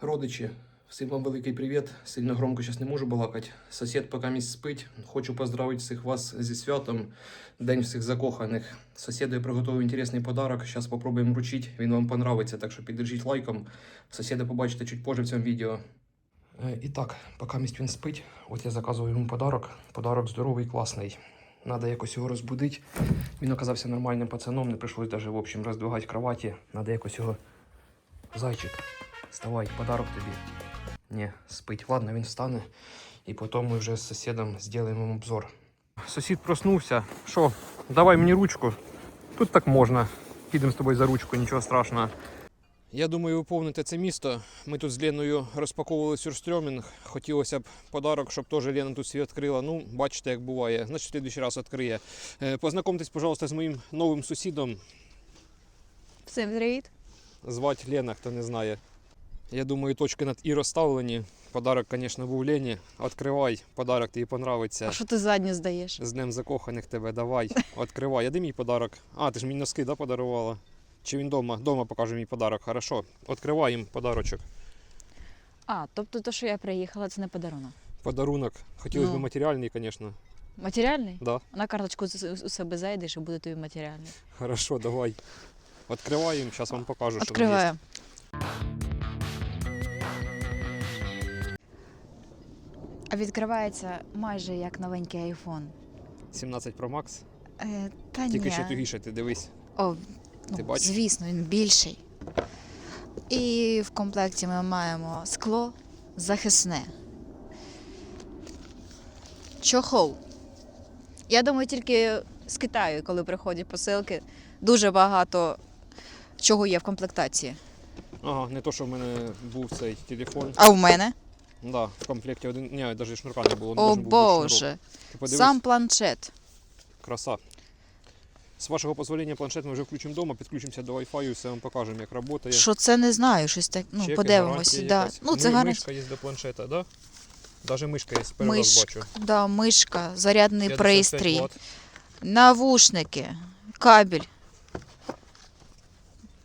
Родичі, всім вам великий привіт. Сильно громко зараз не можу балакати. Сусід поки місць спить. Хочу поздравити всіх вас зі святом. День всіх закоханих. Сусіду я приготував інтересний подарок. Зараз спробуємо вручити. Він вам понравиться, так що піддержіть лайком. Сусіда побачите чуть позже в цьому відео. Е, І так, поки місць він спить, от я заказую йому подарок. Подарок здоровий, класний. Надо якось його розбудити. Він оказався нормальним пацаном, не прийшлось навіть в общем роздвигати кроваті. Надо якось його. Зайчик, вставай, подарок тобі. Ні, спить. Ладно, він встане. І потім ми вже з сусідом зробимо обзор. Сусід проснувся. Що, давай мені ручку. Тут так можна. Підемо з тобою за ручку, нічого страшного. Я думаю, ви повните це місто. Ми тут з Леною розпаковували сюрстрьомінг. Хотілося б подарок, щоб теж Лена тут свій відкрила. Ну, бачите, як буває. Значить, в следующий раз відкриє. Е, Познайомтесь, пожалуйста, з моїм новим сусідом. Всім привіт. Звати Лена, хто не знає. Я думаю, точки над і розставлені. Подарок, звісно, був Лені. Відкривай, подарок тобі понравиться. А що ти задню здаєш? З Днем закоханих тебе, давай. Відкривай. А де мій подарок? А, ти ж мені носки да, подарувала? Чи він дома? Дома покаже мій подарок. Хорошо. Відкривай їм подарочок. А, тобто то, що я приїхала, це не подарунок. Подарунок. Хотілося Ну. б матеріальний, звісно. Матеріальний? Да. На карточку у себе зайдеш і буде тобі матеріальний. Хорошо, давай. Відкриваємо, зараз вам покажу, що там є. А відкривається майже як новенький айфон. 17 Pro Max. Е, та Тільки ні. ще тугіше, ти дивись. О, Ти ну, бачиш? звісно, він більший. І в комплекті ми маємо скло захисне. Чохол. Я думаю, тільки з Китаю, коли приходять посилки, дуже багато чого є в комплектації. Ага, не то, що в мене був цей телефон. А в мене? Да, в комплекті один. Ні, навіть шнурка не було. О був. Боже! Сам планшет. краса. З вашого дозволення планшет ми вже включимо вдома, підключимося до Wi-Fi і все вам покажемо, як працює. Що це не знаю, щось так. Ну, Чеки, подивимося. Да. Ну, це Ми- гарантія. Мишка є до планшета, да? Даже мишка є, раз Мишка, бачу. да, мишка, зарядний пристрій. Навушники, кабель.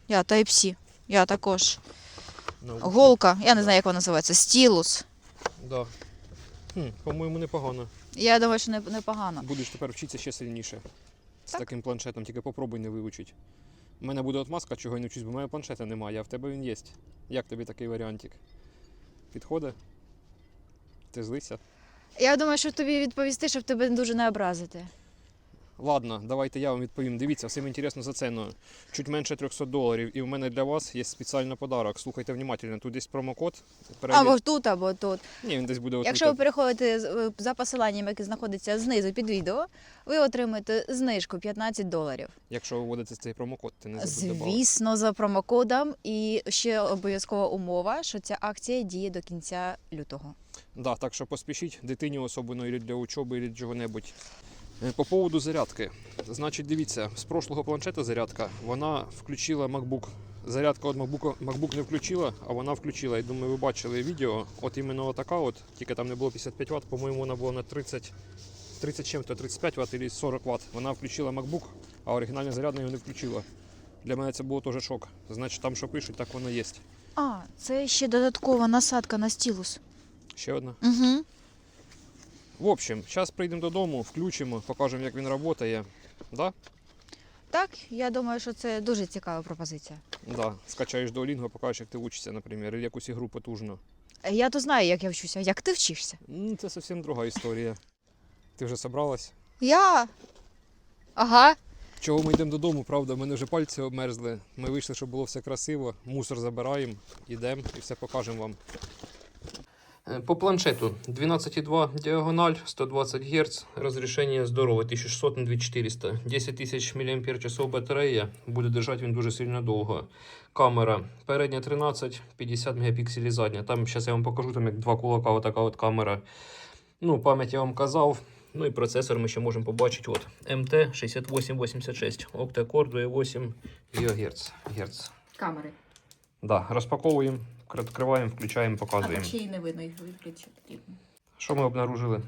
Я Type-C. Я також. Ну, Голка, я не знаю, як вона називається. Стілус. Да. Хм, по-моєму, непогано. Я думаю, що не- непогано. Будеш тепер вчитися ще сильніше. З Так. таким планшетом, тільки попробуй не вивчити. У мене буде отмазка, чого я не вчусь, бо в мене планшета немає, а в тебе він є. Як тобі такий варіантик? Підходить? Ти злися? Я думаю, що тобі відповісти, щоб тебе дуже не образити. Ладно, давайте я вам відповім. Дивіться, всім інтересно за ціну. Чуть менше 300 доларів. І в мене для вас є спеціальний подарок. Слухайте внимательно. Тут є промокод. Перейдіть- Або тут, або тут. Ні, він десь буде отут. Якщо ви переходите е, за посиланням, яке знаходиться знизу під відео, ви отримаєте знижку 15 доларів. Якщо ви вводите цей промокод, ти не забудь. Звісно, за промокодом. І ще обов'язкова умова, що ця акція діє до кінця лютого. Да, так що поспішіть дитині особливо і для учоби, і чого-небудь. Е, По поводу зарядки. Значить, дивіться, з прошлого планшета зарядка, вона включила MacBook. Зарядка від MacBook, MacBook не включила, а вона включила. Я думаю, ви бачили відео. От іменно така, от, тільки там не було 55 Вт, по-моєму, вона була на 30, 30 чим-то, 35 Вт або 40 Вт. Вона включила MacBook, а оригінальна зарядна його не включила. Для мене це було теж шок. Значить, там що пишуть, так воно є. А, це ще додаткова насадка на стілус. Ще одна. Угу. В общем, зараз прийдемо додому, включимо, покажемо, як він працює. Да? Так, я думаю, що це дуже цікава пропозиція. Да. Скачаєш Duolingo, покажеш, як ти вчишся, наприклад, або якусь ігру потужну. Я то знаю, як я вчуся. Як ти вчишся? Це зовсім друга історія. Ти вже собралась? Я. Ага. Чого ми йдемо додому, правда? У мене вже пальці обмерзли. Ми вийшли, щоб було все красиво. Мусор забираємо, йдемо і все покажемо вам. Е, По планшету 12,2 діагональ, 120 Гц, розрішення здорове, 1600 на 2400, 10 тисяч мАч батарея, буде держати він дуже сильно довго. Камера передня 13, 50 мегапікселів задня. Там зараз я вам покажу, там як два кулака, отака от камера. Ну, пам'ять я вам казав. Ну і процесор ми ще можемо побачити. От МТ 6886, октакор 2,8 ГГц. Герц. Камери. Да, розпаковуємо, відкриваємо, включаємо, показуємо. й не видно їх виключити. Що ми обнаружили?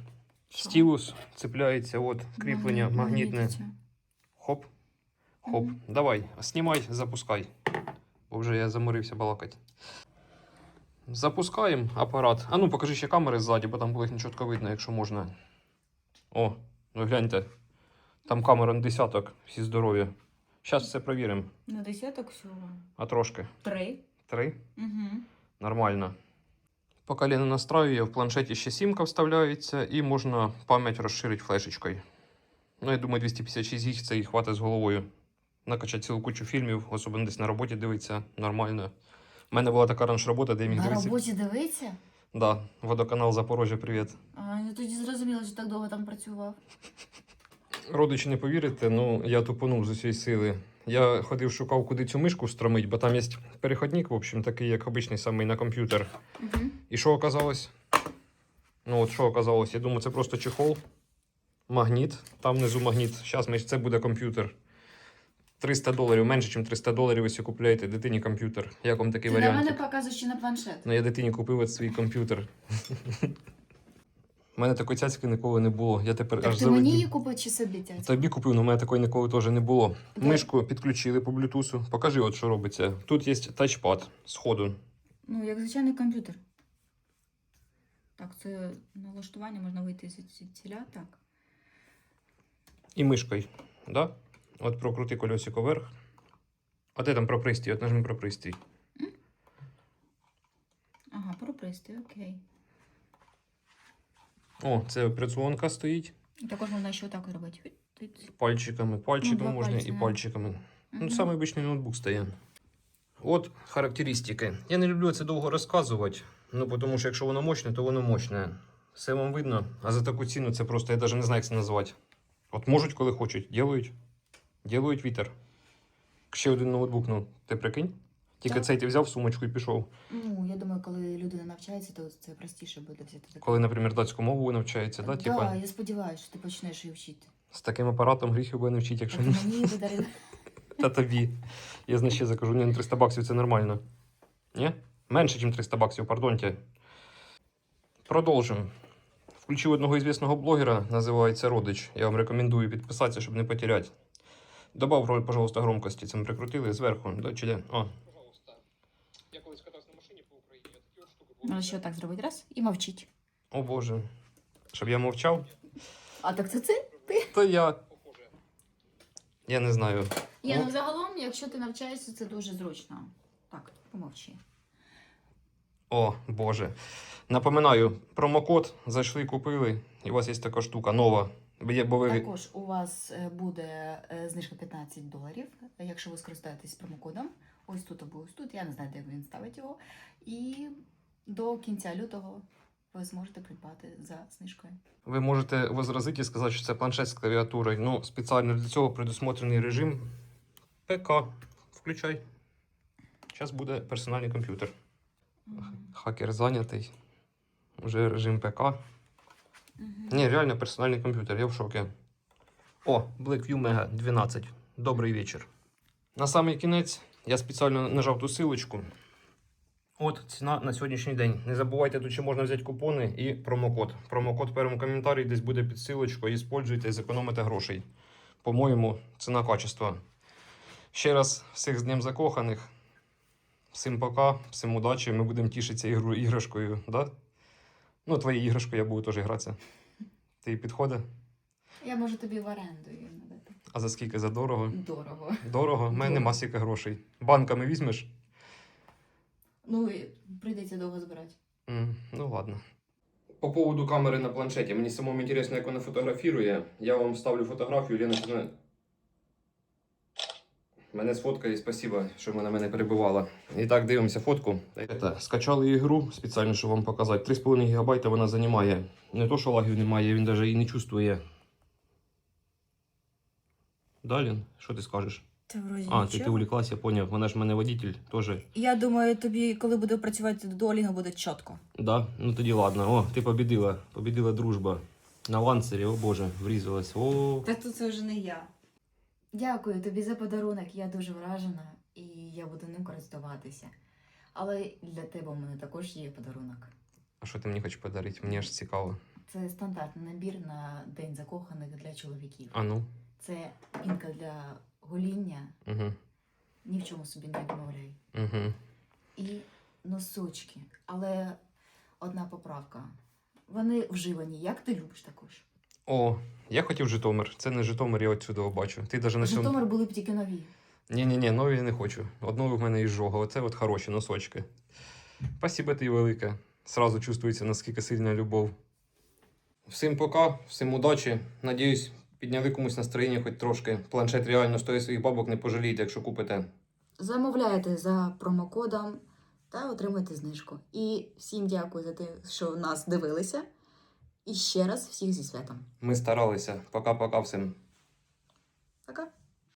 Стілус цепляється, от кріплення магнітне. Хоп. Хоп. Давай, знімай, запускай. Бо вже я заморився балакати. Запускаємо апарат. А ну покажи ще камери ззаді, бо там буде не чітко видно, якщо можна. О, ви гляньте. Там камера на десяток, всі здорові. Зараз все перевіримо. На десяток всього. А трошки. Три. Три. Угу. Нормально. Поки не настраює, в планшеті ще сімка вставляється і можна пам'ять розширити флешечкою. Ну, я думаю, 256 гіг це і хватить з головою. Накачати цілу кучу фільмів, особливо десь на роботі дивитися нормально. У мене була така раніше робота, де я міг На дивитися. роботі дивиться? Да, водоканал Запорожжя, привіт. А, я тоді зрозуміла, що так довго там працював. Родичі не повірите, ну я тупонув з усієї сили. Я ходив, шукав, куди цю мишку встромить, бо там є переходник, в общем, такий, як обичний самий на комп'ютер. Угу. І що оказалось? Ну, от що оказалось? Я думаю, це просто чехол, магніт, там внизу магніт. Зараз ми, це буде комп'ютер. 300 доларів, менше, ніж 300 доларів, ви купляєте дитині комп'ютер. Як вам такий Ти на мене показуєш чи на планшет. Ну, я дитині купив от свій комп'ютер. У мене такої цяцьки ніколи не було. Я тепер Так аж ти мені її купив чи собі цяцьку? Тобі купив, але у мене такої ніколи теж не було. Да. Мишку підключили по блютусу. Покажи, от що робиться. Тут є тачпад з ходу. Ну, як звичайний комп'ютер. Так, це налаштування можна вийти з ціля. Так. І мишкою. Да? От прокрути колесико вверх. А де там про пристрій? От нажми про пристрій. Ага, про пристрій, окей. О, це операціонка стоїть. І Також можна ще отак робити. Пальчиками, пальчиками Ну, можна пальці, і да. пальчиками. Ну, самий обичний ноутбук стає. От характеристики. Я не люблю це довго розказувати, ну, тому що якщо воно мощне, то воно мощне. Все вам видно, а за таку ціну це просто я навіть не знаю, як це назвати. От можуть, коли хочуть, ділають. Ділають вітер. Ще один ноутбук, ну, ти прикинь? Тільки Так. цей ти взяв сумочку і пішов. Ну, я думаю, коли людина навчається, то це простіше буде взяти таке. Коли, наприклад, датську мову навчається, да? да, Типа, я сподіваюся, що ти почнеш її вчити. з таким апаратом гріх би не вчить, якщо Так не мені подарили. Та тобі. Я значить ще закажу, ні, ну 300 баксів це нормально. Ні? Менше, ніж 300 баксів, пардонте. Продовжимо. Включив одного ізвісного блогера, називається Родич. Я вам рекомендую підписатися, щоб не потеряти. Добав, роль, пожалуйста, громкості. Це ми прикрутили зверху. Да, чи де? О. Пожалуйста. Я колись катався на машині по Україні, я Можна ще отак зробити раз і мовчить. О Боже. Щоб я мовчав, А так це це? то я. Я не знаю. Ну. ну загалом, якщо ти навчаєшся, це дуже зручно. Так, помовчи. О, Боже. Напоминаю, промокод зайшли, купили, і у вас є така штука нова. Бо ви... Також у вас е, буде е, знижка 15 доларів, якщо ви скористаєтесь промокодом. Ось тут або ось тут. Я не знаю, де він ставить його. І до кінця лютого ви зможете придбати за знижкою. Ви можете возразити і сказати, що це планшет з клавіатурою. Ну, спеціально для цього предусмотрений режим ПК. Включай. Зараз буде персональний комп'ютер. Хакер зайнятий. Уже режим ПК. Ні, реально персональний комп'ютер, я в шокі. О, Blackview Mega 12. Добрий вечір. На самий кінець я спеціально нажав ту силочку. От ціна на сьогоднішній день. Не забувайте, тут ще можна взяти купони і промокод. Промокод в першому коментарі десь буде під силочкою. Іспользуйте і зекономите грошей. По-моєму, ціна качества. Ще раз всіх з Днем Закоханих. Всім пока, всім удачі. Ми будемо тішитися ігру, іграшкою, да? Ну, твоєю іграшкою я буду теж гратися. Ти підходи? Я можу тобі в оренду її надати. А за скільки? За дорого? Дорого. Дорого? У мене нема стільки грошей. Банками візьмеш? Ну, прийдеться довго збирати. М, ну ладно. По поводу камери на планшеті. Мені самому інтересно, як вона фотографірує. Я вам ставлю фотографію, Лена мене... Мене сфоткає, спасибо, що вона мене перебивала. І так, дивимося фотку. Это, скачали ігру спеціально, щоб вам показати. 3,5 ГБ вона займає. Не то, що лагів немає, він навіть і не чувствує. Далі, що ти скажеш? Та вроді А, ти, ти нічого. увлеклась, я поняв. Вона ж в мене водитель теж. Я думаю, тобі, коли буде працювати до дуолінго, буде чітко. Да? Ну тоді ладно. О, ти побідила. Побідила дружба. На ланцері, о боже, врізалась. О. Та тут це вже не я. Дякую тобі за подарунок. Я дуже вражена і я буду ним користуватися. Але для тебе у мене також є подарунок. А що ти мені хочеш подарити? Мені аж цікаво. Це стандартний набір на День закоханих для чоловіків. А ну. Це пінка для гоління. Угу. Ні в чому собі не відмовляй. Угу. І носочки, але одна поправка. Вони вживані. Як ти любиш також? О, я хотів Житомир. Це не Житомир, я отсюди бачу. Ти навіть на. Житомир були б тільки нові. Ні, ні, ні, нові не хочу. Одного в мене із жога. Оце от хороші носочки. Спасибо тобі велике. Сразу чувствується, наскільки сильна любов. Всім пока, всім удачі. Надіюсь, підняли комусь настроєння хоч трошки. Планшет реально стоїть своїх бабок, не пожалієте, якщо купите. Замовляйте за промокодом та отримайте знижку. І всім дякую за те, що нас дивилися. І ще раз всіх зі святом. Ми старалися. Пока-пока всім. Пока!